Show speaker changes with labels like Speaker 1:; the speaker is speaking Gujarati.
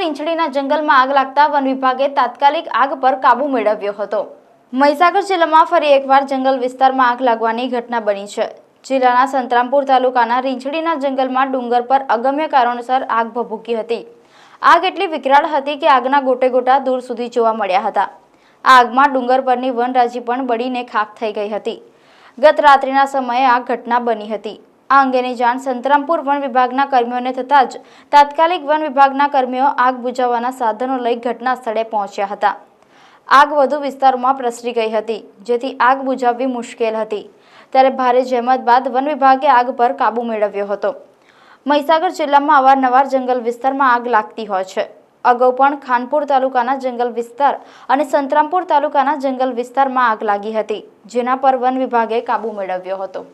Speaker 1: રીંછડીના જંગલમાં આગ લાગતા વન વિભાગે તાત્કાલિક આગ પર કાબૂ મેળવ્યો હતો. મહીસાગર જિલ્લામાં ફરી એકવાર જંગલ વિસ્તારમાં આગ લાગવાની ઘટના બની છે. જિલ્લાના સંતરામપુર તાલુકાના રીંછડીના જંગલમાં ડુંગર પર અગમ્ય કારણોસર આગ ભભૂકી હતી. આગ એટલી વિકરાળ હતી કે આગના ગોટે ગોટા દૂર સુધી જોવા મળ્યા હતા. આ આગમાં ડુંગર પરની વનરાજી પણ બળીને ખાખ થઈ ગઈ હતી. ગત રાત્રિના સમયે આ ઘટના બની હતી. આ અંગેની જાણ સંતરામપુર વન વિભાગના કર્મીઓને થતાં જ તાત્કાલિક વન વિભાગના કર્મીઓ આગ બુઝાવવાના સાધનો લઈ ઘટના સ્થળે પહોંચ્યા હતા. આગ વધુ વિસ્તારોમાં પ્રસરી ગઈ હતી, જેથી આગ બુઝાવવી મુશ્કેલ હતી. ત્યારે ભારે જહેમત બાદ વન વિભાગે આગ પર કાબૂ મેળવ્યો હતો. મહીસાગર જિલ્લામાં અવારનવાર જંગલ વિસ્તારમાં આગ લાગતી હોય છે. અગાઉ પણ ખાનપુર તાલુકાના જંગલ વિસ્તાર અને સંતરામપુર તાલુકાના જંગલ વિસ્તારમાં આગ લાગી હતી, જેના પર વન વિભાગે કાબૂ મેળવ્યો હતો.